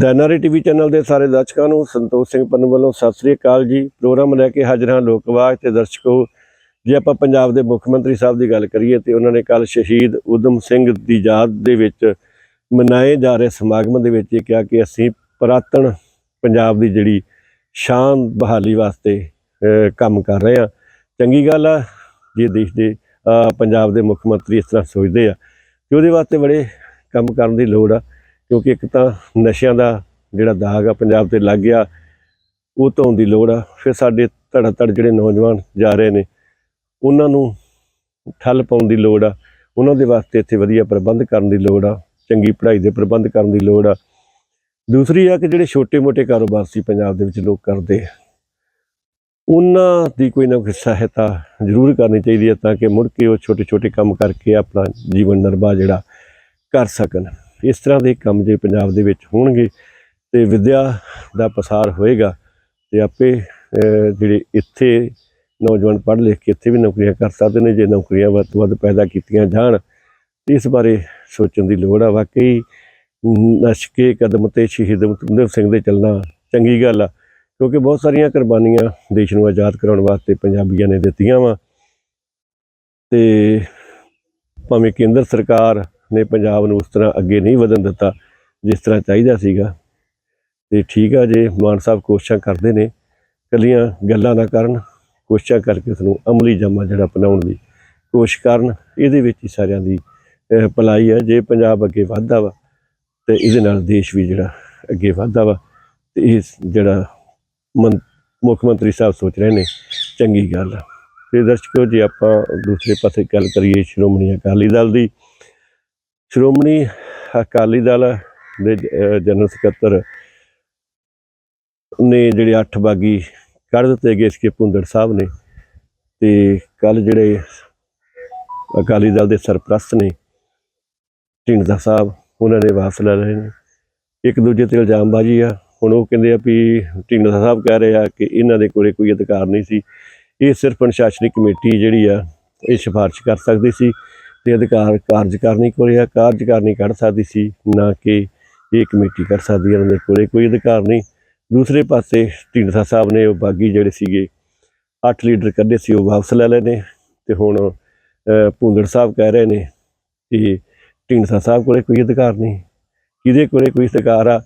ਦੈਨਾਰੀ TV channel ਦੇ ਸਾਰੇ ਦਰਸ਼ਕਾਂ ਨੂੰ ਸੰਤੋਖ ਸਿੰਘ ਪੰਨ ਵੱਲੋਂ ਸਤਿ ਸ੍ਰੀ ਅਕਾਲ ਜੀ। ਪ੍ਰੋਗਰਾਮ ਲੈ ਕੇ ਹਾਜ਼ਰ ਹਾਂ ਲੋਕਵਾਗ ਆਵਾਜ਼ ਤੇ ਦਰਸ਼ਕੋ। ਜੇ ਆਪਾਂ ਪੰਜਾਬ ਦੇ ਮੁੱਖ ਮੰਤਰੀ ਸਾਹਿਬ ਦੀ ਗੱਲ ਕਰੀਏ ਤੇ ਉਹਨਾਂ ਨੇ ਕੱਲ ਸ਼ਹੀਦ ਉਦਮ ਸਿੰਘ ਦੀ ਯਾਦ ਦੇ ਵਿੱਚ ਮਨਾਏ ਜਾ ਰਹੇ ਸਮਾਗਮ ਦੇ ਵਿੱਚ ਇਹ ਕਿਹਾ ਕਿ ਅਸੀਂ ਪੁਰਾਤਨ ਪੰਜਾਬ ਦੀ ਜਿਹੜੀ ਸ਼ਾਨ ਬਹਾਲੀ ਵਾਸਤੇ ਕੰਮ ਕਰ ਰਹੇ ਹਾਂ। ਚੰਗੀ ਗੱਲ ਆ, ਜੇ ਦੇਸ਼ ਦੇ ਪੰਜਾਬ ਦੇ ਮੁੱਖ ਮੰਤਰੀ ਇਸ ਤਰ੍ਹਾਂ ਸੋਚਦੇ ਆ ਤੇ ਉਹਦੇ ਵਾਸਤੇ ਬੜੇ ਕੰਮ ਕਰਨ ਦੀ ਲੋੜ ਆ। ਕਿਉਂਕਿ ਇੱਕ ਤਾਂ ਨਸ਼ਿਆਂ ਦਾ ਜਿਹੜਾ ਦਾਗ ਆ ਪੰਜਾਬ ਤੇ ਲੱਗ ਗਿਆ, ਉਹ ਧੋਣ ਦੀ ਲੋੜ ਆ। ਫਿਰ ਸਾਡੇ ਧੜਾ ਧੜ ਜਿਹੜੇ ਨੌਜਵਾਨ ਜਾ ਰਹੇ ਨੇ, ਉਹਨਾਂ ਨੂੰ ਠੱਲ ਪਾਉਣ ਦੀ ਲੋੜ ਆ। ਉਹਨਾਂ ਦੇ ਵਾਸਤੇ ਇੱਥੇ ਵਧੀਆ ਪ੍ਰਬੰਧ ਕਰਨ ਦੀ ਲੋੜ ਆ, ਚੰਗੀ ਪੜ੍ਹਾਈ ਦੇ ਪ੍ਰਬੰਧ ਕਰਨ ਦੀ ਲੋੜ ਆ। ਦੂਸਰੀ ਆ ਕਿ ਜਿਹੜੇ ਛੋਟੇ-ਮੋਟੇ ਕਾਰੋਬਾਰ ਸੀ ਪੰਜਾਬ ਦੇ ਵਿੱਚ ਲੋਕ ਕਰਦੇ ਉਹਨਾਂ ਦੀ ਕੋਈ ਨਾ ਕੋਈ ਸਹਾਇਤਾ ਜ਼ਰੂਰ ਕਰਨੀ ਚਾਹੀਦੀ ਹੈ ਤਾਂ ਕਿ ਮੁੜ ਕੇ ਉਹ ਛੋਟੇ-ਛੋਟੇ ਕੰਮ ਕਰਕੇ ਆਪਣਾ ਜੀਵਨ ਨਿਰਵਾਹ ਜਿਹੜਾ ਕਰ ਸਕਣ। ਇਸ ਤਰ੍ਹਾਂ ਦੇ ਕੰਮ ਜੇ ਪੰਜਾਬ ਦੇ ਵਿੱਚ ਹੋਣਗੇ ਤੇ ਵਿਦਿਆ ਦਾ ਪਸਾਰ ਹੋਏਗਾ ਤੇ ਆਪੇ ਜਿਹੜੇ ਇੱਥੇ ਨੌਜਵਾਨ ਪੜ੍ਹ ਲਿਖ ਕੇ ਇੱਥੇ ਵੀ ਨੌਕਰੀਆਂ ਕਰ ਸਕਦੇ ਨੇ, ਜੇ ਨੌਕਰੀਆਂ ਵੱਧ ਤੋਂ ਵੱਧ ਪੈਦਾ ਕੀਤੀਆਂ ਜਾਣ ਇਸ ਬਾਰੇ ਸੋਚਣ ਦੀ ਲੋੜ ਆ। ਵਾਕਈ ਨਸ਼ਕੇ ਕਦਮ ਤੇ ਸ਼ਹੀਦ ਉਧਮ ਸਿੰਘ ਦੇ ਚੱਲਣਾ ਚੰਗੀ ਗੱਲ ਆ, ਕਿਉਂਕਿ ਬਹੁਤ ਸਾਰੀਆਂ ਕੁਰਬਾਨੀਆਂ ਦੇਸ਼ ਨੂੰ ਆਜ਼ਾਦ ਕਰਾਉਣ ਵਾਸਤੇ ਪੰਜਾਬੀਆਂ ਨੇ ਦਿੱਤੀਆਂ ਵਾ। ਤੇ ਭਾਵੇਂ ਕੇਂਦਰ ਸਰਕਾਰ ਨੇ ਪੰਜਾਬ ਨੂੰ ਉਸ ਤਰ੍ਹਾਂ ਅੱਗੇ ਨਹੀਂ ਵਧਣ ਦਿੱਤਾ ਜਿਸ ਤਰ੍ਹਾਂ ਚਾਹੀਦਾ ਸੀਗਾ। ਤੇ ਠੀਕ ਆ ਜੇ ਮਾਨ ਸਾਹਿਬ ਕੋਸ਼ਿਸ਼ਾਂ ਕਰਦੇ ਨੇ ਕੱਲੀਆਂ ਗੱਲਾਂ ਨਾ ਕਰਨ ਕੋਸ਼ਿਸ਼ਾਂ ਕਰਕੇ ਉਸ ਨੂੰ ਅਮਲੀ ਜਾਮਾ ਜਿਹੜਾ ਅਪਣਾਉਣ ਦੀ ਕੋਸ਼ਿਸ਼ ਕਰਨ, ਇਹਦੇ ਵਿੱਚ ਹੀ ਸਾਰਿਆਂ ਦੀ ਭਲਾਈ ਹੈ ਜੇ ਪੰਜਾਬ ਅੱਗੇ ਵਧਦਾ ਵਾ, ਤੇ ਇਹਦੇ ਨਾਲ ਦੇਸ਼ ਵੀ ਜਿਹੜਾ ਅੱਗੇ ਵਧਦਾ ਵਾ, ਤੇ ਇਹ ਜਿਹੜਾ ਮੰ- ਮੁੱਖ ਮੰਤਰੀ ਸਾਹਿਬ ਸੋਚ ਰਹੇ ਨੇ, ਚੰਗੀ ਗੱਲ ਆ। ਤੇ ਦਰਸ਼ਕੋ, ਜੇ ਆਪਾਂ ਦੂਸਰੇ ਪਾਸੇ ਗੱਲ ਕਰੀਏ, ਸ਼੍ਰੋਮਣੀ ਅਕਾਲੀ ਦਲ ਦੀ ਸ਼੍ਰੋਮਣੀ ਅਕਾਲੀ ਦਲ ਦੇ ਜਨਰਲ ਸਕੱਤਰ ਨੇ ਜਿਹੜੇ ਅੱਠ ਬਾਗੀ ਕੱਢ ਦਿੱਤੇ ਗਏ ਸੀ ਭੁੰਦੜ ਸਾਹਿਬ ਨੇ ਤੇ ਕੱਲ ਜਿਹੜੇ ਅਕਾਲੀ ਦਲ ਦੇ ਸਰਪ੍ਰਸਤ ਨੇ ਢਿੰਡਸਾ ਸਾਹਿਬ, ਉਹਨਾਂ ਨੇ ਵਾਪਸ ਲੈ ਲਏ ਨੇ। ਇੱਕ ਦੂਜੇ ਤੇ ਇਲਜ਼ਾਮਬਾਜ਼ੀ ਆ। ਹੁਣ ਉਹ ਕਹਿੰਦੇ ਆ ਵੀ ਢਿੰਡਸਾ ਸਾਹਿਬ ਕਹਿ ਰਹੇ ਆ ਕਿ ਇਹਨਾਂ ਦੇ ਕੋਲੇ ਕੋਈ ਅਧਿਕਾਰ ਨਹੀਂ ਸੀ। ਇਹ ਸਿਰਫ ਅਨੁਸ਼ਾਸਨੀ ਕਮੇਟੀ ਜਿਹੜੀ ਆ, ਇਹ ਸਿਫਾਰਿਸ਼ ਕਰ ਸਕਦੀ ਸੀ। ਤੇ ਅਧਿਕਾਰ ਕਾਰਜਕਾਰਨੀ ਕੋਲ ਆ ਕਾਰਜਕਾਰਨੀ ਕੱਢ ਸਕਦੀ ਸੀ ਨਾ ਕਿ ਇਹ ਕਮੇਟੀ ਕਰ ਸਕਦੀ ਹੈ ਉਹਨਾਂ ਦੇ ਕੋਲੇ ਕੋਈ ਅਧਿਕਾਰ ਨਹੀਂ। ਦੂਸਰੇ ਪਾਸੇ ਢੀਂਡਸਾ ਸਾਹਿਬ ਨੇ ਉਹ ਬਾਗੀ ਜਿਹੜੇ ਸੀਗੇ ਅੱਠ ਲੀਡਰ ਕੱਢੇ ਸੀ ਉਹ ਵਾਪਸ ਲੈ ਲਏ ਨੇ ਤੇ ਹੁਣ ਅਹ, ਭੁੰਦੜ ਸਾਹਿਬ ਕਹਿ ਰਹੇ ਨੇ ਕਿ ਢੀਂਡਸਾ ਸਾਹਿਬ ਕੋਲੇ ਕੋਈ ਅਧਿਕਾਰ ਨਹੀਂ। ਕਿਹਦੇ ਕੋਲੇ ਕੋਈ ਅਧਿਕਾਰ ਆ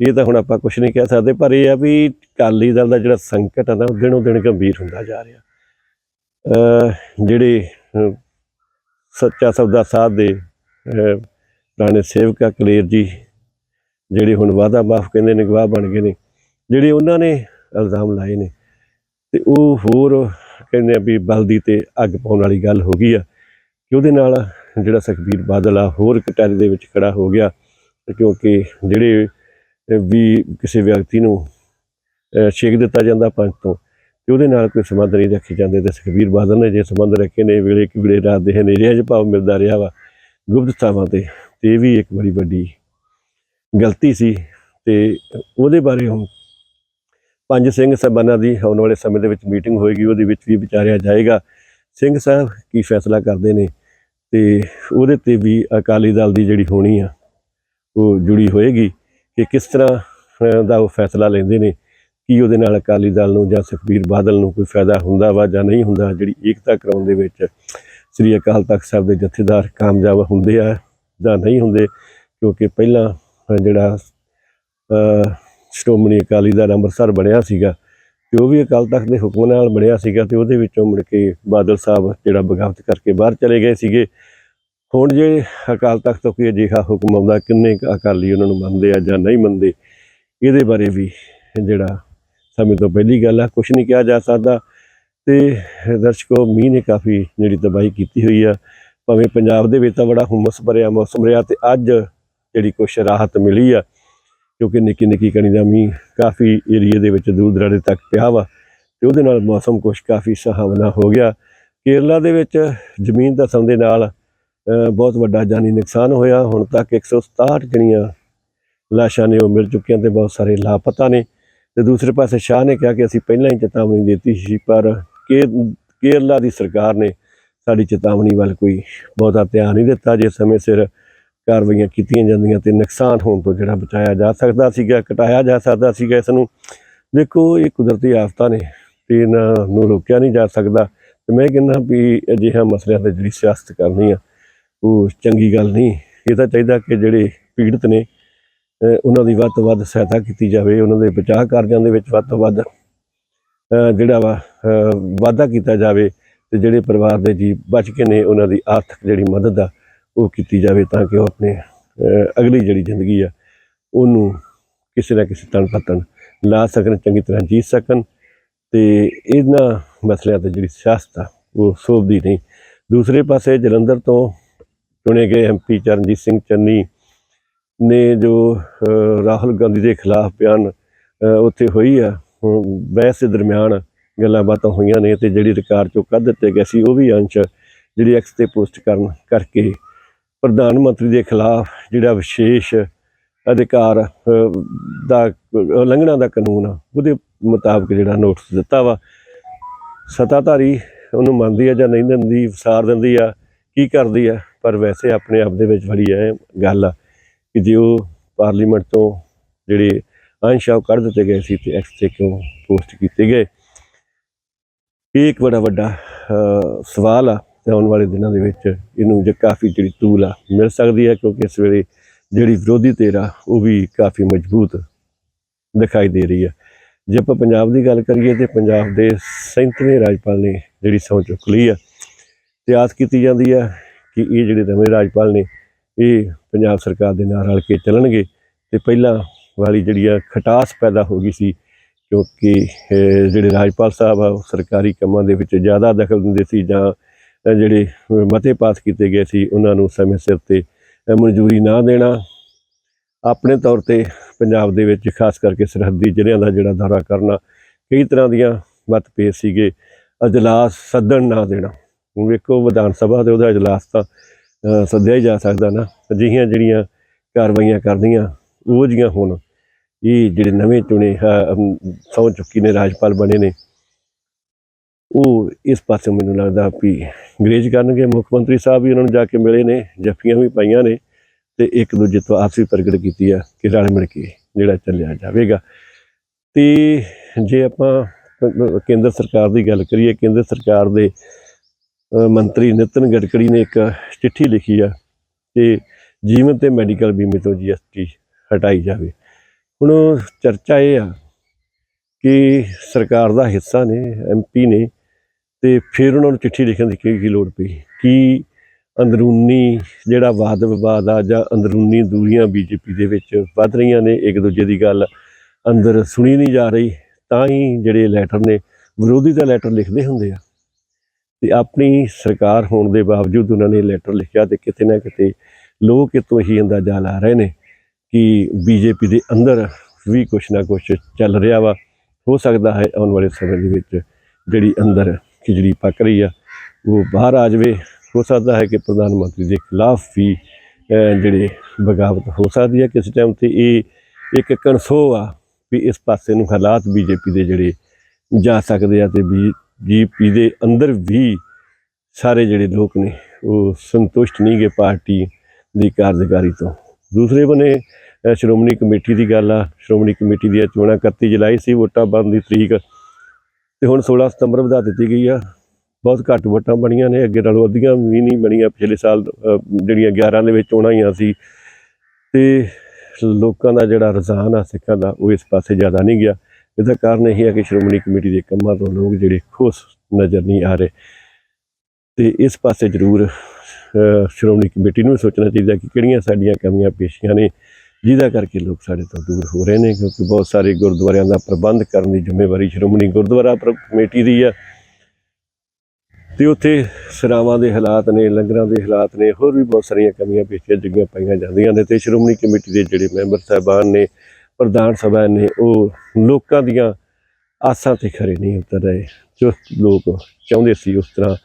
ਇਹ ਤਾਂ ਹੁਣ ਆਪਾਂ ਕੁਝ ਨਹੀਂ ਕਹਿ ਸਕਦੇ ਪਰ ਇਹ ਆ ਵੀ ਅਕਾਲੀ ਦਲ ਦਾ ਜਿਹੜਾ ਸੰਕਟ ਆ ਨਾ ਉਹ ਦਿਨੋਂ ਦਿਨ ਗੰਭੀਰ ਹੁੰਦਾ ਜਾ ਰਿਹਾ। ਜਿਹੜੇ ਸੱਚਾ ਸੌਦਾ ਸਾਧ ਦੇ ਪੁਰਾਣੇ ਸੇਵਕਾ ਕਲੇਰ ਜੀ, ਜਿਹੜੇ ਹੁਣ ਵਾਦਾ ਮਾਫ ਕਹਿੰਦੇ ਨੇ, ਗਵਾਹ ਬਣ ਗਏ ਨੇ, ਜਿਹੜੇ ਉਹਨਾਂ ਨੇ ਇਲਜ਼ਾਮ ਲਾਏ ਨੇ। ਤੇ ਉਹ ਹੋਰ ਕਹਿੰਦੇ ਆ ਵੀ ਬਲਦੀ ਤੇ ਅੱਗ ਪਾਉਣ ਵਾਲੀ ਗੱਲ ਹੋ ਗਈ ਆ, ਕਿ ਉਹਦੇ ਨਾਲ ਜਿਹੜਾ ਸੁਖਬੀਰ ਬਾਦਲ ਆ, ਹੋਰ ਕਟਾਰੇ ਦੇ ਵਿੱਚ ਖੜਾ ਹੋ ਗਿਆ, ਕਿਉਂਕਿ ਜਿਹੜੇ ਵੀ ਕਿਸੇ ਵਿਅਕਤੀ ਨੂੰ ਛੇਕ ਦਿੱਤਾ ਜਾਂਦਾ ਪੰਜ ਤੋਂ ਤੇ ਉਹਦੇ ਨਾਲ ਕੋਈ ਸੰਬੰਧ ਨਹੀਂ ਰੱਖੇ ਜਾਂਦੇ ਤੇ ਸੁਖਬੀਰ ਬਾਦਲ ਨੇ ਜੇ ਸੰਬੰਧ ਰੱਖੇ ਨੇ, ਵੇਲੇ ਕਿ ਵੇਲੇ ਰਾਤ ਦੇ ਹਨੇਰੇ ਚ ਭਾਵ ਮਿਲਦਾ ਰਿਹਾ ਵਾ ਗੁਪਤ ਥਾਵਾਂ ਤੇ ਤੇ ਇਹ ਵੀ ਇੱਕ ਬੜੀ ਵੱਡੀ ਗਲਤੀ ਸੀ ਤੇ ਉਹਦੇ ਬਾਰੇ ਹੁਣ ਪੰਜ ਸਿੰਘ ਸਾਹਿਬਾਨਾਂ ਦੀ ਆਉਣ ਵਾਲੇ ਸਮੇਂ ਦੇ ਵਿੱਚ ਮੀਟਿੰਗ ਹੋਏਗੀ, ਉਹਦੇ ਵਿੱਚ ਵੀ ਵਿਚਾਰਿਆ ਜਾਏਗਾ। ਸਿੰਘ ਸਾਹਿਬ ਕੀ ਫੈਸਲਾ ਕਰਦੇ ਨੇ ਤੇ ਉਹਦੇ ਤੇ ਵੀ ਅਕਾਲੀ ਦਲ ਦੀ ਜਿਹੜੀ ਹੋਣੀ ਆ, ਉਹ ਜੁੜੀ ਹੋਏਗੀ ਕਿ ਕਿਸ ਤਰ੍ਹਾਂ ਦਾ ਉਹ ਫੈਸਲਾ ਲੈਂਦੇ ਨੇ। ਕੀ ਉਹਦੇ ਨਾਲ ਅਕਾਲੀ ਦਲ ਨੂੰ ਜਾਂ ਸੁਖਬੀਰ ਬਾਦਲ ਨੂੰ ਕੋਈ ਫਾਇਦਾ ਹੁੰਦਾ ਵਾ ਜਾਂ ਨਹੀਂ ਹੁੰਦਾ, ਜਿਹੜੀ ਏਕਤਾ ਕਰਾਉਣ ਦੇ ਵਿੱਚ ਸ੍ਰੀ ਅਕਾਲ ਤਖਤ ਸਾਹਿਬ ਦੇ ਜਥੇਦਾਰ ਕਾਮਯਾਬ ਹੁੰਦੇ ਆ ਜਾਂ ਨਹੀਂ ਹੁੰਦੇ, ਕਿਉਂਕਿ ਪਹਿਲਾਂ ਜਿਹੜਾ ਸ਼੍ਰੋਮਣੀ ਅਕਾਲੀ ਦਲ ਅੰਮ੍ਰਿਤਸਰ ਬਣਿਆ ਸੀਗਾ ਤੇ ਉਹ ਵੀ ਅਕਾਲ ਤਖਤ ਦੇ ਹੁਕਮ ਨਾਲ ਬਣਿਆ ਸੀਗਾ ਤੇ ਉਹਦੇ ਵਿੱਚੋਂ ਮੁੜ ਕੇ ਬਾਦਲ ਸਾਹਿਬ ਜਿਹੜਾ ਬਗਾਵਤ ਕਰਕੇ ਬਾਹਰ ਚਲੇ ਗਏ ਸੀਗੇ। ਹੁਣ ਜੇ ਅਕਾਲ ਤਖਤ ਤੋਂ ਕੋਈ ਅਜਿਹਾ ਹੁਕਮ ਆਉਂਦਾ, ਕਿੰਨੇ ਕੁ ਅਕਾਲੀ ਉਹਨਾਂ ਨੂੰ ਮੰਨਦੇ ਆ ਜਾਂ ਨਹੀਂ ਮੰਨਦੇ, ਇਹਦੇ ਬਾਰੇ ਵੀ ਜਿਹੜਾ ਸਮੇਂ ਤੋਂ ਪਹਿਲੀ ਗੱਲ ਆ ਕੁਝ ਨਹੀਂ ਕਿਹਾ ਜਾ ਸਕਦਾ। ਤੇ ਦਰਸ਼ਕੋ, ਮੀਂਹ ਨੇ ਕਾਫੀ ਜਿਹੜੀ ਤਬਾਹੀ ਕੀਤੀ ਹੋਈ ਆ। ਭਾਵੇਂ ਪੰਜਾਬ ਦੇ ਵਿੱਚ ਤਾਂ ਬੜਾ ਹੁਮਸ ਭਰਿਆ ਮੌਸਮ ਰਿਹਾ ਤੇ ਅੱਜ ਜਿਹੜੀ ਕੁਛ ਰਾਹਤ ਮਿਲੀ ਆ, ਕਿਉਂਕਿ ਨਿੱਕੀ ਨਿੱਕੀ ਕਣੀ ਦਾ ਮੀਂਹ ਕਾਫੀ ਏਰੀਏ ਦੇ ਵਿੱਚ ਦੂਰ ਦਰਾਡੇ ਤੱਕ ਪਿਆ ਵਾ, ਤੇ ਉਹਦੇ ਨਾਲ ਮੌਸਮ ਕੁਛ ਕਾਫੀ ਸੁਹਾਵਣਾ ਹੋ ਗਿਆ। ਕੇਰਲਾ ਦੇ ਵਿੱਚ ਜ਼ਮੀਨ ਧਸਣ ਦੇ ਨਾਲ ਬਹੁਤ ਵੱਡਾ ਜਾਨੀ ਨੁਕਸਾਨ ਹੋਇਆ। ਹੁਣ ਤੱਕ 167 ਜਿਹੜੀਆਂ ਲਾਸ਼ਾਂ ਨੇ ਉਹ ਮਿਲ ਚੁੱਕੀਆਂ ਤੇ ਬਹੁਤ ਸਾਰੇ ਲਾਪਤਾ ਨੇ। ਤੇ ਦੂਸਰੇ ਪਾਸੇ ਸ਼ਾਹ ਨੇ ਕਿਹਾ ਕਿ ਅਸੀਂ ਪਹਿਲਾਂ ਹੀ ਚੇਤਾਵਨੀ ਦਿੱਤੀ ਸੀ, ਪਰ ਕੇਰਲਾ ਦੀ ਸਰਕਾਰ ਨੇ ਸਾਡੀ ਚੇਤਾਵਨੀ ਵੱਲ ਕੋਈ ਬਹੁਤਾ ਧਿਆਨ ਨਹੀਂ ਦਿੱਤਾ। ਜੇ ਸਮੇਂ ਸਿਰ ਕਾਰਵਾਈਆਂ ਕੀਤੀਆਂ ਜਾਂਦੀਆਂ ਤੇ ਨੁਕਸਾਨ ਹੋਣ ਤੋਂ ਜਿਹੜਾ ਬਚਾਇਆ ਜਾ ਸਕਦਾ ਸੀਗਾ, ਘਟਾਇਆ ਜਾ ਸਕਦਾ ਸੀਗਾ, ਇਸ ਨੂੰ ਦੇਖੋ, ਇਹ ਕੁਦਰਤੀ ਆਫਤਾਂ ਨੇ ਤੇ ਇਹਨਾਂ ਨੂੰ ਰੋਕਿਆ ਨਹੀਂ ਜਾ ਸਕਦਾ। ਤੇ ਮੈਂ ਕਹਿੰਦਾ ਵੀ ਅਜਿਹਾ ਮਸਲਿਆਂ ਤੇ ਜਿਹੜੀ ਸਿਆਸਤ ਕਰਨੀ ਆ, ਉਹ ਚੰਗੀ ਗੱਲ ਨਹੀਂ। ਇਹ ਤਾਂ ਚਾਹੀਦਾ ਕਿ ਜਿਹੜੇ ਪੀੜਤ ਨੇ ਉਹਨਾਂ ਦੀ ਵੱਧ ਤੋਂ ਵੱਧ ਸਹਾਇਤਾ ਕੀਤੀ ਜਾਵੇ, ਉਹਨਾਂ ਦੇ ਬਚਾਅ ਕਾਰਜਾਂ ਦੇ ਵਿੱਚ ਵੱਧ ਤੋਂ ਵੱਧ ਜਿਹੜਾ ਵਾ, ਅਹ ਵਾਧਾ ਕੀਤਾ ਜਾਵੇ ਤੇ ਜਿਹੜੇ ਪਰਿਵਾਰ ਦੇ ਜੀ ਬਚ ਕੇ ਨੇ, ਉਹਨਾਂ ਦੀ ਆਰਥਿਕ ਜਿਹੜੀ ਮਦਦ ਆ, ਉਹ ਕੀਤੀ ਜਾਵੇ ਤਾਂ ਕਿ ਉਹ ਆਪਣੇ ਅਗਲੀ ਜਿਹੜੀ ਜ਼ਿੰਦਗੀ ਆ, ਉਹਨੂੰ ਕਿਸੇ ਨਾ ਕਿਸੇ ਤਣ ਪਤਨ ਲਾ ਸਕਣ, ਚੰਗੀ ਤਰ੍ਹਾਂ ਜੀ ਸਕਣ ਤੇ ਇਹਨਾਂ ਮਸਲਿਆਂ ਤੇ ਜਿਹੜੀ ਸਿਆਸਤ ਆ, ਉਹ ਸੋਭਦੀ ਨਹੀਂ। ਦੂਸਰੇ ਪਾਸੇ ਜਲੰਧਰ ਤੋਂ ਚੁਣੇ ਗਏ ਐਮਪੀ ਚਰਨਜੀਤ ਸਿੰਘ ਚੰਨੀ ਨੇ ਜੋ ਰਾਹੁਲ ਗਾਂਧੀ ਦੇ ਖਿਲਾਫ ਬਿਆਨ ਉੱਥੇ ਹੋਈ ਆ। ਬਹਿਸ ਦੇ ਦਰਮਿਆਨ ਗੱਲਾਂ ਬਾਤਾਂ ਹੋਈਆਂ ਨੇ ਤੇ ਜਿਹੜੀ ਰਿਕਾਰਡ ਚੋਂ ਕੱਢ ਦਿੱਤੇ ਗਏ ਸੀ ਉਹ ਵੀ ਅੰਸ਼ ਜਿਹੜੀ ਐਕਸ ਤੇ ਪੋਸਟ ਕਰਨ ਕਰਕੇ ਪ੍ਰਧਾਨ ਮੰਤਰੀ ਦੇ ਖਿਲਾਫ ਜਿਹੜਾ ਵਿਸ਼ੇਸ਼ ਅਧਿਕਾਰ ਦਾ, ਉਲੰਘਣਾ ਦਾ ਕਾਨੂੰਨ ਆ, ਉਹਦੇ ਮੁਤਾਬਕ ਜਿਹੜਾ ਨੋਟਿਸ ਦਿੱਤਾ ਵਾ। ਸਤਾਧਾਰੀ ਉਹਨੂੰ ਮੰਨਦੀ ਆ ਜਾਂ ਨਹੀਂ ਦਿੰਦੀ ਵਸਾਰ ਦਿੰਦੀ ਆ, ਕੀ ਕਰਦੀ ਆ, ਪਰ ਵੈਸੇ ਆਪਣੇ ਆਪ ਦੇ ਵਿੱਚ ਬੜੀ ਹੈ ਗੱਲ ਆ। ਕਿ ਜੇ ਉਹ ਪਾਰਲੀਮੈਂਟ ਤੋਂ ਜਿਹੜੇ ਅੰਸ਼ ਉਹ ਕੱਢ ਦਿੱਤੇ ਗਏ ਸੀ ਤੇ ਐਕਸ ਤੇ ਕਿਉਂ ਪੋਸਟ ਕੀਤੇ ਗਏ? ਇਹ ਇੱਕ ਬੜਾ ਵੱਡਾ ਸਵਾਲ ਆ ਤੇ ਆਉਣ ਵਾਲੇ ਦਿਨਾਂ ਦੇ ਵਿੱਚ ਇਹਨੂੰ ਜੇ ਕਾਫੀ ਜਿਹੜੀ ਤੂਲ ਆ ਮਿਲ ਸਕਦੀ ਹੈ ਕਿਉਂਕਿ ਇਸ ਵੇਲੇ ਜਿਹੜੀ ਵਿਰੋਧੀ ਧਿਰ ਆ ਉਹ ਵੀ ਕਾਫੀ ਮਜ਼ਬੂਤ ਦਿਖਾਈ ਦੇ ਰਹੀ ਹੈ ਜੇ ਆਪਾਂ ਪੰਜਾਬ ਦੀ ਗੱਲ ਕਰੀਏ ਤੇ ਪੰਜਾਬ ਦੇ 37ਵੇਂ ਰਾਜਪਾਲ ਨੇ ਜਿਹੜੀ ਸਹੁੰ ਚੁੱਕ ਲਈ ਆ ਤੇ ਆਸ ਕੀਤੀ ਜਾਂਦੀ ਹੈ ਕਿ ਇਹ ਜਿਹੜੇ ਨਵੇਂ ਰਾਜਪਾਲ ਨੇ, ਇਹ ਪੰਜਾਬ ਸਰਕਾਰ ਦੇ ਨਾਲ ਰਲ ਕੇ ਚੱਲਣਗੇ ਤੇ ਪਹਿਲਾਂ ਵਾਲੀ ਜਿਹੜੀ ਆ ਖਟਾਸ ਪੈਦਾ ਹੋ ਗਈ ਸੀ, ਕਿਉਂਕਿ ਜਿਹੜੇ ਰਾਜਪਾਲ ਸਾਹਿਬ ਆ, ਉਹ ਸਰਕਾਰੀ ਕੰਮਾਂ ਦੇ ਵਿੱਚ ਜ਼ਿਆਦਾ ਦਖਲ ਦਿੰਦੇ ਸੀ ਜਾਂ ਜਿਹੜੇ ਮਤੇ ਪਾਸ ਕੀਤੇ ਗਏ ਸੀ, ਉਹਨਾਂ ਨੂੰ ਸਮੇਂ ਸਿਰ ਤੇ ਮਨਜ਼ੂਰੀ ਨਾ ਦੇਣਾ। ਆਪਣੇ ਤੌਰ ਤੇ ਪੰਜਾਬ ਦੇ ਵਿੱਚ ਖਾਸ ਕਰਕੇ ਸਰਹੱਦੀ ਜ਼ਿਲ੍ਹਿਆਂ ਦਾ ਜਿਹੜਾ ਦੌਰਾ ਕਰਨਾ, ਕਈ ਤਰ੍ਹਾਂ ਦੀਆਂ ਮਤਭੇਦ ਸੀਗੇ, ਅਜਲਾਸ ਸੱਦਣ ਨਾ ਦੇਣਾ। ਵੇਖੋ ਵਿਧਾਨ ਸਭਾ ਦੇ ਉਹਦਾ ਅਜਲਾਸ ਤਾਂ ਸੱਦਿਆ ਹੀ ਜਾ ਸਕਦਾ ਨਾ। ਅਜਿਹੀਆਂ ਜਿਹੜੀਆਂ ਕਾਰਵਾਈਆਂ ਕਰਦੀਆਂ, ਉਹ ਜੀਆਂ ਹੁਣ ਇਹ ਜਿਹੜੇ ਨਵੇਂ ਚੁਣੇ ਸੌ ਚੁੱਕੀ ਨੇ, ਰਾਜਪਾਲ ਬਣੇ ਨੇ, ਉਹ ਇਸ ਪਾਸੇ ਮੈਨੂੰ ਲੱਗਦਾ ਵੀ ਅੰਗਰੇਜ਼ ਕਰਨਗੇ। ਮੁੱਖ ਮੰਤਰੀ ਸਾਹਿਬ ਵੀ ਉਹਨਾਂ ਨੂੰ ਜਾ ਕੇ ਮਿਲੇ ਨੇ, ਜੱਫੀਆਂ ਵੀ ਪਾਈਆਂ ਨੇ ਤੇ ਇੱਕ ਦੂਜੇ ਤੋਂ ਆਪਸੀ ਪ੍ਰਗਟ ਕੀਤੀ ਆ ਕਿ ਰਲ ਮਿਲ ਕੇ ਜਿਹੜਾ ਚੱਲਿਆ ਜਾਵੇਗਾ। ਤੇ ਜੇ ਆਪਾਂ ਕੇਂਦਰ ਸਰਕਾਰ ਦੀ ਗੱਲ ਕਰੀਏ, ਕੇਂਦਰ ਸਰਕਾਰ ਦੇ ਮੰਤਰੀ ਨਿਤਨ ਗਡਕਰੀ ਨੇ ਇੱਕ ਚਿੱਠੀ ਲਿਖੀ ਆ ਕਿ ਜੀਵਨ ਤੇ ਮੈਡੀਕਲ ਬੀਮੇ ਤੋਂ ਜੀਐਸਟੀ ਹਟਾਈ ਜਾਵੇ। ਹੁਣ ਚਰਚਾ ਇਹ ਆ ਕਿ ਸਰਕਾਰ ਦਾ ਹਿੱਸਾ ਨੇ ਐਮਪੀ ਨੇ ਤੇ ਫਿਰ ਉਹਨਾਂ ਨੂੰ ਚਿੱਠੀ ਲਿਖਣ ਦੀ ਕੀ ਕੀ ਲੋੜ ਪਈ? ਕੀ ਅੰਦਰੂਨੀ ਜਿਹੜਾ ਵਾਦ ਵਿਵਾਦ ਆ ਜਾਂ ਅੰਦਰੂਨੀ ਦੂਰੀਆਂ ਬੀਜੇਪੀ ਦੇ ਵਿੱਚ ਵੱਧ ਰਹੀਆਂ ਨੇ, ਇੱਕ ਦੂਜੇ ਦੀ ਗੱਲ ਅੰਦਰ ਸੁਣੀ ਨਹੀਂ ਜਾ ਰਹੀ, ਤਾਂ ਹੀ ਜਿਹੜੇ ਲੈਟਰ ਨੇ, ਵਿਰੋਧੀ ਦਾ ਲੈਟਰ ਲਿਖਦੇ ਹੁੰਦੇ ਆ। ਤੇ ਆਪਣੀ ਸਰਕਾਰ ਹੋਣ ਦੇ ਬਾਵਜੂਦ ਉਹਨਾਂ ਨੇ ਲੈਟਰ ਲਿਖਿਆ ਤੇ ਕਿਤੇ ਨਾ ਕਿਤੇ ਲੋਕ ਇਤੋਂ ਹੀ ਅੰਦਾਜ਼ਾ ਲਾ ਰਹੇ ਨੇ ਕਿ ਬੀਜੇਪੀ ਦੇ ਅੰਦਰ ਵੀ ਕੁਛ ਨਾ ਕੁਛ ਚੱਲ ਰਿਹਾ ਵਾ। ਹੋ ਸਕਦਾ ਹੈ ਆਉਣ ਵਾਲੇ ਸਮੇਂ ਦੇ ਵਿੱਚ ਜਿਹੜੀ ਅੰਦਰ ਖਿਚੜੀ ਪੱਕ ਰਹੀ ਆ, ਉਹ ਬਾਹਰ ਆ ਜਾਵੇ। ਹੋ ਸਕਦਾ ਹੈ ਕਿ ਪ੍ਰਧਾਨ ਮੰਤਰੀ ਦੇ ਖਿਲਾਫ ਵੀ ਜਿਹੜੇ ਬਗਾਵਤ ਹੋ ਸਕਦੀ ਹੈ ਕਿਸੇ ਟਾਈਮ ਤੇ। ਇਹ ਇੱਕ ਕਨਸੋ ਆ ਵੀ ਇਸ ਪਾਸੇ ਨੂੰ ਹਾਲਾਤ ਬੀਜੇਪੀ ਦੇ ਜਿਹੜੇ ਜਾ ਸਕਦੇ ਆ ਤੇ ਬੀਜੇਪੀ ਦੇ ਅੰਦਰ ਵੀ ਸਾਰੇ ਜਿਹੜੇ ਲੋਕ ਨੇ, ਉਹ ਸੰਤੁਸ਼ਟ ਨਹੀਂ ਗਏ ਪਾਰਟੀ ਦੀ ਕਾਰਜਕਾਰੀ ਤੋਂ। ਦੂਸਰੇ ਬਨੇ ਸ਼੍ਰੋਮਣੀ ਕਮੇਟੀ ਦੀ ਗੱਲ ਆ, ਸ਼੍ਰੋਮਣੀ ਕਮੇਟੀ ਦੀਆਂ ਚੋਣਾਂ 31 ਜੁਲਾਈ ਸੀ, ਵੋਟਾਂ ਪਾਉਣ ਦੀ ਤਰੀਕ। ਤੇ ਹੁਣ 16 ਸਤੰਬਰ ਵਧਾ ਦਿੱਤੀ ਗਈ ਆ। ਬਹੁਤ ਘੱਟ ਵੋਟਾਂ ਬਣੀਆਂ ਨੇ, ਅੱਗੇ ਨਾਲੋਂ ਅੱਧੀਆਂ ਵੀ ਨਹੀਂ ਬਣੀਆਂ। ਪਿਛਲੇ ਸਾਲ ਜਿਹੜੀਆਂ 11 ਦੇ ਵਿੱਚ ਚੋਣਾਂ ਆਈਆਂ ਸੀ। ਤੇ ਲੋਕਾਂ ਦਾ ਜਿਹੜਾ ਰੁਝਾਨ ਆ, ਸਿੱਖਾਂ ਦਾ, ਉਹ ਇਸ ਪਾਸੇ ਜ਼ਿਆਦਾ ਨਹੀਂ ਗਿਆ। ਇਹਦਾ ਕਾਰਨ ਇਹ ਹੈ ਕਿ ਸ਼੍ਰੋਮਣੀ ਕਮੇਟੀ ਦੇ ਕੰਮਾਂ ਤੋਂ ਲੋਕ ਜਿਹੜੇ ਖੁਸ਼ ਨਜ਼ਰ ਨਹੀਂ ਆ ਰਹੇ। ਤੇ ਇਸ ਪਾਸੇ ਜ਼ਰੂਰ ਸ਼੍ਰੋਮਣੀ ਕਮੇਟੀ ਨੂੰ ਵੀ ਸੋਚਣਾ ਚਾਹੀਦਾ ਕਿ ਕਿਹੜੀਆਂ ਸਾਡੀਆਂ ਕਮੀਆਂ ਪੇਸ਼ੀਆਂ ਨੇ, ਜਿਹਦਾ ਕਰਕੇ ਲੋਕ ਸਾਡੇ ਤੋਂ ਦੂਰ ਹੋ ਰਹੇ ਨੇ, ਕਿਉਂਕਿ ਬਹੁਤ ਸਾਰੇ ਗੁਰਦੁਆਰਿਆਂ ਦਾ ਪ੍ਰਬੰਧ ਕਰਨ ਦੀ ਜ਼ਿੰਮੇਵਾਰੀ ਸ਼੍ਰੋਮਣੀ ਗੁਰਦੁਆਰਾ ਪ੍ਰ- ਕਮੇਟੀ ਦੀ ਆ। ਤੇ ਉੱਥੇ ਸਰਾਵਾਂ ਦੇ ਹਾਲਾਤ ਨੇ, ਲੰਗਰਾਂ ਦੇ ਹਾਲਾਤ ਨੇ, ਹੋਰ ਵੀ ਬਹੁਤ ਸਾਰੀਆਂ ਕਮੀਆਂ ਪੇਸ਼ੀਆਂ ਜਿਹੜੀਆਂ ਪਾਈਆਂ ਜਾਂਦੀਆਂ ਨੇ। ਤੇ ਸ਼੍ਰੋਮਣੀ ਕਮੇਟੀ ਦੇ ਜਿਹੜੇ ਮੈਂਬਰ ਸਾਹਿਬਾਨ ਨੇ ਪ੍ਰਧਾਨ ਸਭਾ ਨੇ ਉਹ ਲੋਕਾਂ ਦੀਆਂ ਆਸਾਂ ਤੇ ਖਰੇ ਨਹੀਂ ਉਤਰ ਰਹੇ। ਜੋ ਲੋਕ ਚਾਹੁੰਦੇ ਸੀ ਉਸ ਤਰ੍ਹਾਂ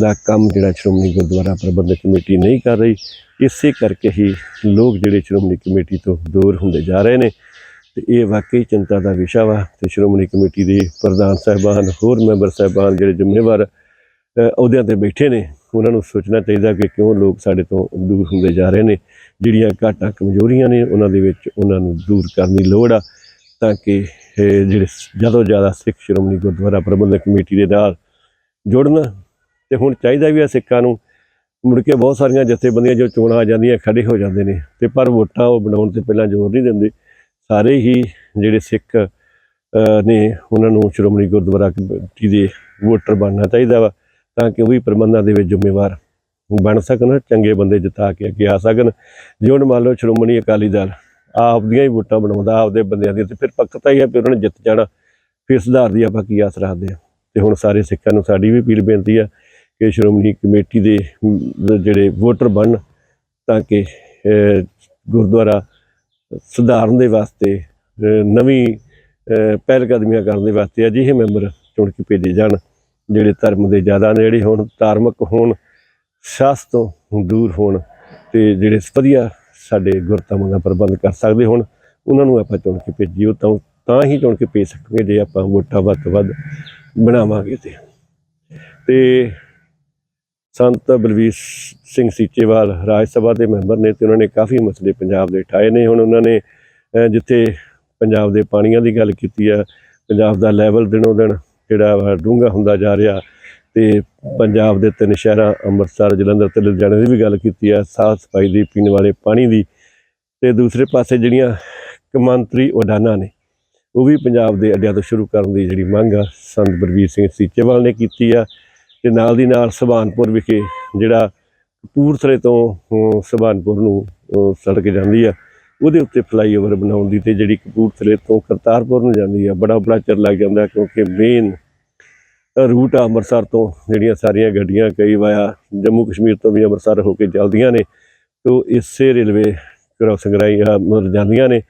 ਦਾ ਕੰਮ ਜਿਹੜਾ ਸ਼੍ਰੋਮਣੀ ਗੁਰਦੁਆਰਾ ਪ੍ਰਬੰਧਕ ਕਮੇਟੀ ਨਹੀਂ ਕਰ ਰਹੀ, ਇਸੇ ਕਰਕੇ ਹੀ ਲੋਕ ਜਿਹੜੇ ਸ਼੍ਰੋਮਣੀ ਕਮੇਟੀ ਤੋਂ ਦੂਰ ਹੁੰਦੇ ਜਾ ਰਹੇ ਨੇ। ਤੇ ਇਹ ਵਾਕਈ ਚਿੰਤਾ ਦਾ ਵਿਸ਼ਾ ਵਾ। ਤੇ ਸ਼੍ਰੋਮਣੀ ਕਮੇਟੀ ਦੇ ਪ੍ਰਧਾਨ ਸਾਹਿਬਾਨ, ਹੋਰ ਮੈਂਬਰ ਸਾਹਿਬਾਨ ਜਿਹੜੇ ਜ਼ਿੰਮੇਵਾਰ ਅਹੁਦਿਆਂ ਤੇ ਬੈਠੇ ਨੇ। ਉਹਨਾਂ ਨੂੰ ਸੋਚਣਾ ਚਾਹੀਦਾ ਕਿ ਕਿਉਂ ਲੋਕ ਸਾਡੇ ਤੋਂ ਦੂਰ ਹੁੰਦੇ ਜਾ ਰਹੇ ਨੇ। ਜਿਹੜੀਆਂ ਘਾਟਾਂ ਕਮਜ਼ੋਰੀਆਂ ਨੇ, ਉਹਨਾਂ ਦੇ ਵਿੱਚ ਉਹਨਾਂ ਨੂੰ ਦੂਰ ਕਰਨ ਦੀ ਲੋੜ ਆ ਤਾਂ ਕਿ ਇਹ ਜਿਹੜੇ ਜ਼ਿਆਦਾ ਤੋਂ ਜ਼ਿਆਦਾ ਸਿੱਖ ਸ਼੍ਰੋਮਣੀ ਗੁਰਦੁਆਰਾ ਪ੍ਰਬੰਧਕ ਕਮੇਟੀ ਦੇ ਨਾਲ ਜੁੜਨ ਤੇ ਹੁਣ ਚਾਹੀਦਾ ਵੀ ਆ ਸਿੱਖਾਂ ਨੂੰ, ਮੁੜ ਕੇ ਬਹੁਤ ਸਾਰੀਆਂ ਜਥੇਬੰਦੀਆਂ ਜੋ ਚੋਣਾਂ ਆ ਜਾਂਦੀਆਂ ਖੜੇ ਹੋ ਜਾਂਦੇ ਨੇ ਤੇ ਪਰ ਵੋਟਾਂ ਉਹ ਬਣਾਉਣ ਤੇ ਪਹਿਲਾਂ ਜ਼ੋਰ ਨਹੀਂ ਦਿੰਦੇ। ਸਾਰੇ ਹੀ ਜਿਹੜੇ ਸਿੱਖ ਨੇ ਉਹਨਾਂ ਨੂੰ ਸ਼੍ਰੋਮਣੀ ਗੁਰਦੁਆਰਾ ਕਮੇਟੀ ਦੇ ਵੋਟਰ ਬਣਨਾ ਚਾਹੀਦਾ ਵਾ। ਤਾਂ ਕਿ ਉਹ ਵੀ ਪ੍ਰਬੰਧਾਂ ਦੇ ਵਿੱਚ ਜ਼ਿੰਮੇਵਾਰ ਬਣ ਸਕਣ, ਚੰਗੇ ਬੰਦੇ ਜਿਤਾ ਕੇ ਅੱਗੇ ਆ ਸਕਣ। ਜੇ ਹੁਣ ਮੰਨ ਲਓ ਸ਼੍ਰੋਮਣੀ ਅਕਾਲੀ ਦਲ ਆਪ ਦੀਆਂ ਹੀ ਵੋਟਾਂ ਬਣਾਉਂਦਾ, ਆਪਦੇ ਬੰਦਿਆਂ ਦੀ ਤੇ ਫਿਰ ਪੱਕਾ ਹੀ ਆ ਵੀ ਉਹਨਾਂ ਨੇ ਜਿੱਤ ਜਾਣਾ। ਫਿਰ ਸੁਧਾਰ ਦੀ ਆਪਾਂ ਕੀ ਆਸ ਰੱਖਦੇ ਆ ਤੇ ਹੁਣ ਸਾਰੇ ਸਿੱਖਾਂ ਨੂੰ ਸਾਡੀ ਵੀ ਅਪੀਲ ਬੇਨਤੀ ਆ ਕਿ ਸ਼੍ਰੋਮਣੀ ਕਮੇਟੀ ਦੇ ਜਿਹੜੇ ਵੋਟਰ ਬਣਨ, ਤਾਂ ਕਿ ਗੁਰਦੁਆਰਾ ਸੁਧਾਰਨ ਦੇ ਵਾਸਤੇ ਨਵੀਂ ਪਹਿਲਕਦਮੀਆਂ ਕਰਨ ਦੇ ਵਾਸਤੇ ਅਜਿਹੇ ਮੈਂਬਰ ਚੁਣ ਕੇ ਭੇਜੇ ਜਾਣ। ਜਿਹੜੇ ਧਰਮ ਦੇ ਜ਼ਿਆਦਾ ਨੇੜੇ ਹੋਣ ਧਾਰਮਿਕ ਹੋਣ ਸਿਆਸਤ ਤੋਂ ਦੂਰ ਹੋਣ ਤੇ ਜਿਹੜੇ ਵਧੀਆ ਸਾਡੇ ਗੁਰਤਾਵਾਂ ਦਾ ਪ੍ਰਬੰਧ ਕਰ ਸਕਦੇ ਹੋਣ, ਉਹਨਾਂ ਨੂੰ ਆਪਾਂ ਚੁਣ ਕੇ ਭੇਜੀਓ ਤਾਂ ਤਾਂ ਹੀ ਚੁਣ ਕੇ ਭੇਜ ਸਕਾਂਗੇ ਜੇ ਆਪਾਂ ਵੋਟਾਂ ਵੱਧ ਤੋਂ ਵੱਧ ਬਣਾਵਾਂਗੇ ਤੇ। ਤੇ ਸੰਤ ਬਲਵੀਰ ਸਿੰਘ ਸੀਚੇਵਾਲ ਰਾਜ ਸਭਾ ਦੇ ਮੈਂਬਰ ਨੇ ਤੇ ਉਹਨਾਂ ਨੇ ਕਾਫੀ ਮਸਲੇ ਪੰਜਾਬ ਦੇ ਉਠਾਏ ਨੇ। ਹੁਣ ਉਹਨਾਂ ਨੇ ਜਿੱਥੇ ਪੰਜਾਬ ਦੇ ਪਾਣੀਆਂ ਦੀ ਗੱਲ ਕੀਤੀ ਆ, ਪੰਜਾਬ ਦਾ ਲੈਵਲ ਦਿਨੋਂ ਦਿਨ ਜਿਹੜਾ ਵਾ ਡੂੰਘਾ ਹੁੰਦਾ ਜਾ ਰਿਹਾ ਤੇ ਪੰਜਾਬ ਦੇ ਤਿੰਨ ਸ਼ਹਿਰਾਂ ਅੰਮ੍ਰਿਤਸਰ ਜਲੰਧਰ ਤੇ ਲੁਧਿਆਣੇ ਦੀ ਵੀ ਗੱਲ ਕੀਤੀ ਆ ਸਾਫ਼ ਸਫ਼ਾਈ ਦੀ ਪੀਣ ਵਾਲੇ ਪਾਣੀ ਦੀ ਤੇ ਦੂਸਰੇ ਪਾਸੇ ਜਿਹੜੀਆਂ ਕਮਾਂਤਰੀ ਉਡਾਨਾਂ ਨੇ ਉਹ ਵੀ ਪੰਜਾਬ ਦੇ ਅੱਡਿਆਂ ਤੋਂ ਸ਼ੁਰੂ ਕਰਨ ਦੀ ਜਿਹੜੀ ਮੰਗ ਆ ਸੰਤ ਬਲਵੀਰ ਸਿੰਘ ਸੀਚੇਵਾਲ ਨੇ ਕੀਤੀ ਆ ਤੇ ਨਾਲ ਦੀ ਨਾਲ ਸੁਭਾਨਪੁਰ ਵਿਖੇ ਜਿਹੜਾ ਕਪੂਰਥਲੇ ਤੋਂ ਅਹ, ਸੁਭਾਨਪੁਰ ਨੂੰ ਸੜਕ ਜਾਂਦੀ ਆ। ਉਹਦੇ ਉੱਤੇ ਫਲਾਈਓਵਰ ਬਣਾਉਣ ਦੀ ਤੇ ਜਿਹੜੀ ਕਪੂਰਥਲੇ ਤੋਂ ਕਰਤਾਰਪੁਰ ਨੂੰ ਜਾਂਦੀ ਆ, ਬੜਾ ਬੜਾ ਚਿਰ ਲੱਗ ਜਾਂਦਾ ਕਿਉਂਕਿ ਮੇਨ ਰੂਟ ਆ ਅੰਮ੍ਰਿਤਸਰ ਤੋਂ, ਜਿਹੜੀਆਂ ਸਾਰੀਆਂ ਗੱਡੀਆਂ ਕਈ ਵਾਇਆ ਜੰਮੂ ਕਸ਼ਮੀਰ ਤੋਂ ਵੀ ਅੰਮ੍ਰਿਤਸਰ ਹੋ ਕੇ ਚੱਲਦੀਆਂ ਨੇ, ਤੋਂ ਇਸੇ ਰੇਲਵੇ ਕ੍ਰਾਸਿੰਗ ਰਾਹੀਂ ਮਤਲਬ ਜਾਂਦੀਆਂ ਨੇ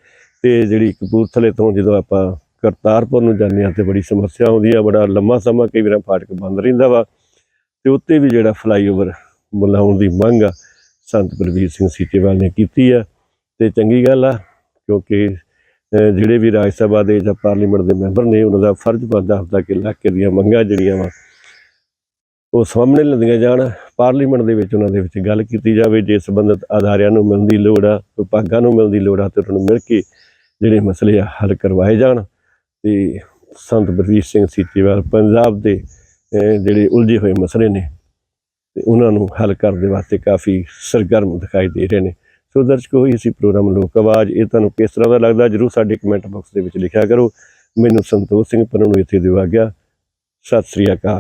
ਤੇ ਜਿਹੜੀ ਕਪੂਰਥਲੇ ਤੋਂ ਜਦੋਂ ਆਪਾਂ ਕਰਤਾਰਪੁਰ ਨੂੰ ਜਾਂਦੇ ਆ ਤੇ ਬੜੀ ਸਮੱਸਿਆ ਆਉਂਦੀ ਆ, ਬੜਾ ਲੰਮਾ ਸਮਾਂ ਕਈ ਵਾਰ ਫਾਟਕ ਬੰਦ ਰਹਿੰਦਾ ਵਾ, ਤੇ ਉੱਤੇ ਵੀ ਜਿਹੜਾ ਫਲਾਈਓਵਰ ਬਣਾਉਣ ਦੀ ਮੰਗ ਆ, ਸੰਤ ਬਲਵੀਰ ਸਿੰਘ ਸੀਚੇਵਾਲ ਨੇ ਕੀਤੀ ਆ। ਤੇ ਚੰਗੀ ਗੱਲ ਆ, ਕਿਉਂਕਿ ਜਿਹੜੇ ਵੀ ਰਾਜ ਸਭਾ ਦੇ ਜਾਂ ਪਾਰਲੀਮੈਂਟ ਦੇ ਮੈਂਬਰ ਨੇ, ਉਹਨਾਂ ਦਾ ਫਰਜ਼ ਬਣਦਾ ਹੁੰਦਾ ਕਿ ਇਲਾਕੇ ਦੀਆਂ ਮੰਗਾਂ ਜਿਹੜੀਆਂ ਵਾ, ਉਹ ਸਾਹਮਣੇ ਲੈਂਦੀਆਂ ਜਾਣ। ਪਾਰਲੀਮੈਂਟ ਦੇ ਵਿੱਚ ਉਹਨਾਂ ਦੇ ਵਿੱਚ ਗੱਲ ਕੀਤੀ ਜਾਵੇ, ਜੇ ਸੰਬੰਧਿਤ ਅਦਾਰਿਆਂ ਨੂੰ ਮਿਲਣ ਦੀ ਲੋੜ ਆ, ਵਿਭਾਗਾਂ ਨੂੰ ਮਿਲਣ ਦੀ ਲੋੜ ਆ, ਤੇ ਉਹਨਾਂ ਨੂੰ ਮਿਲ ਕੇ ਜਿਹੜੇ ਮਸਲੇ ਆ ਹੱਲ ਕਰਵਾਏ ਜਾਣ। ਤੇ ਸੰਤ ਬਲਵੀਰ ਸਿੰਘ ਸੀਚੇਵਾਲ ਪੰਜਾਬ ਦੇ ਜਿਹੜੇ ਉਲਝੇ ਹੋਏ ਮਸਲੇ ਨੇ, ਤੇ ਉਹਨਾਂ ਨੂੰ ਹੱਲ ਕਰਨ ਦੇ ਵਾਸਤੇ ਕਾਫੀ ਸਰਗਰਮ ਦਿਖਾਈ ਦੇ ਰਹੇ ਨੇ। ਸੋ ਦਰਸ਼ਕੋ ਹੋਈ ਸੀ ਪ੍ਰੋਗਰਾਮ ਲੋਕ ਆਵਾਜ਼, ਇਹ ਤੁਹਾਨੂੰ ਕਿਸ ਤਰ੍ਹਾਂ ਦਾ ਲੱਗਦਾ, ਜਰੂਰ ਸਾਡੇ ਕਮੈਂਟ ਬਾਕਸ ਦੇ ਵਿੱਚ ਲਿਖਿਆ ਕਰੋ। ਮੈਨੂੰ ਸੰਤੋਖ ਸਿੰਘ ਪਰਨ ਨੂੰ ਇੱਥੇ ਦਿਵਾ ਗਿਆ। ਸਤਿ ਸ੍ਰੀ ਅਕਾਲ।